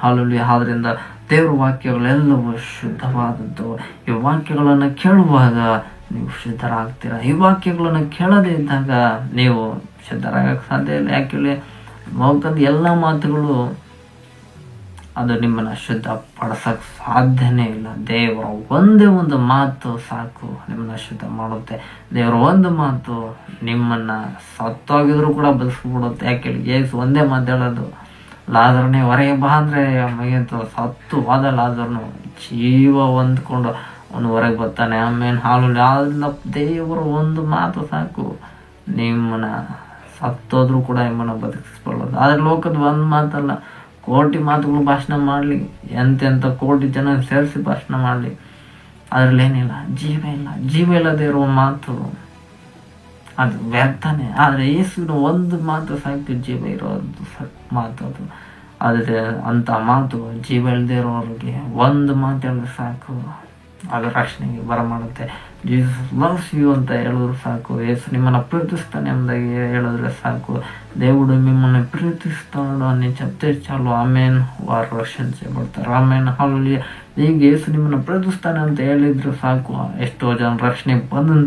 ಹಾಲಲ್ಲಿ ಆದ್ರಿಂದ ದೇವ್ರ ವಾಕ್ಯಗಳೆಲ್ಲವೂ ಶುದ್ಧವಾದದ್ದು. ಈ ವಾಕ್ಯಗಳನ್ನು ಕೇಳುವಾಗ ನೀವು ಶುದ್ಧರಾಗ್ತೀರ? ಈ ವಾಕ್ಯಗಳನ್ನು ಕೇಳದೇ ಇದ್ದಾಗ ನೀವು ಶುದ್ಧರಾಗಕ್ಕೆ ಸಾಧ್ಯ ಇಲ್ಲ. ಯಾಕೆ ಮೌಕದ ಎಲ್ಲ ಮಾತುಗಳು ಅದು ನಿಮ್ಮನ್ನು ಶುದ್ಧ ಪಡಿಸೋಕ್ಕೆ ಸಾಧ್ಯನೇ ಇಲ್ಲ. ದೇವರ ಒಂದೇ ಒಂದು ಮಾತು ಸಾಕು, ನಿಮ್ಮನ್ನು ಶುದ್ಧ ಮಾಡುತ್ತೆ. ದೇವರ ಒಂದು ಮಾತು ನಿಮ್ಮನ್ನು ಸತ್ತೋಗಿದ್ರು ಕೂಡ ಬದುಕಿಬಿಡುತ್ತೆ. ಯಾಕೆ ಏಸು ಒಂದೇ ಮಾತು ಹೇಳೋದು. ಲಾಜರ್ನೇ ಹೊರಗೆ ಬಾ ಅಂದರೆ ಮಗಂತ ಸತ್ತು ಹೋದ ಲಾದರ್ನು ಜೀವ ಹೊಂದ್ಕೊಂಡು ಅವನು ಹೊರಗೆ ಬರ್ತಾನೆ. ಆಮೇಲೆ ಹಾಲು ಆದ್ರಿಂದ ದೇವರು ಒಂದು ಮಾತು ಸಾಕು. ನಿಮ್ಮನ್ನ ಸತ್ತೋದ್ರೂ ಕೂಡ ನಿಮ್ಮನ್ನು ಬದುಕಿಸ್ಕೊಳ್ಳೋದು. ಆದರೆ ಲೋಕದ ಒಂದು ಮಾತಲ್ಲ, ಕೋಟಿ ಮಾತುಗಳು ಭಾಷಣ ಮಾಡಲಿ. ಎಂತೆಂಥ ಕೋಟಿ ಜನ ಸೇರಿಸಿ ಭಾಷಣ ಮಾಡಲಿ. ಅದರಲ್ಲಿ ಏನಿಲ್ಲ ಜೀವ ಇಲ್ಲ. ಜೀವ ಇಲ್ಲದೆ ಇರುವ ಮಾತು. ಅದು ವ್ಯರ್ಥನೇ. ಆದರೆ ಯೇಸುವಿನ ಒಂದು ಮಾತು ಸಾಕು, ಜೀವ ಇರೋದು ಮಾತು ಅದು. ಆದರೆ ಅಂಥ ಮಾತು ಜೀವ ಇಳ್ದೇ ಇರೋರಿಗೆ ಒಂದು ಮಾತು ಹೇಳಿದ್ರೆ ಸಾಕು. ಅದು ರಕ್ಷಣೆಗೆ ಬರಮಾಡುತ್ತೆ. ಜೀಸಸ್ ಲವ್ಸ್ ಯು ಅಂತ ಹೇಳಿದ್ರು ಸಾಕು. ಯೇಸು ನಿಮ್ಮನ್ನು ಪ್ರೀತಿಸ್ತಾನೆ ಎಂಬುದಾಗಿ ಹೇಳಿದ್ರೆ ಸಾಕು. ದೇವುಡು ಮಿಮ್ಮನ್ನು ಪ್ರೀತಿಸ್ತಾಳು ಅನ್ನ ಚಪ್ತೆ ಚಾಲು. ಆಮೇನ್. ವಾರ ರಕ್ಷಣೆ ಬಿಡ್ತಾರೆ ಆಮೇನ್. ಹಾಲಲ್ಲಿ ಈಗ ಯೇಸು ನಿಮ್ಮನ್ನು ಪ್ರೀತಿಸ್ತಾನೆ ಅಂತ ಹೇಳಿದ್ರು ಸಾಕು. ಎಷ್ಟೋ ಜನ ರಕ್ಷಣೆಗೆ ಬಂದಂತೆ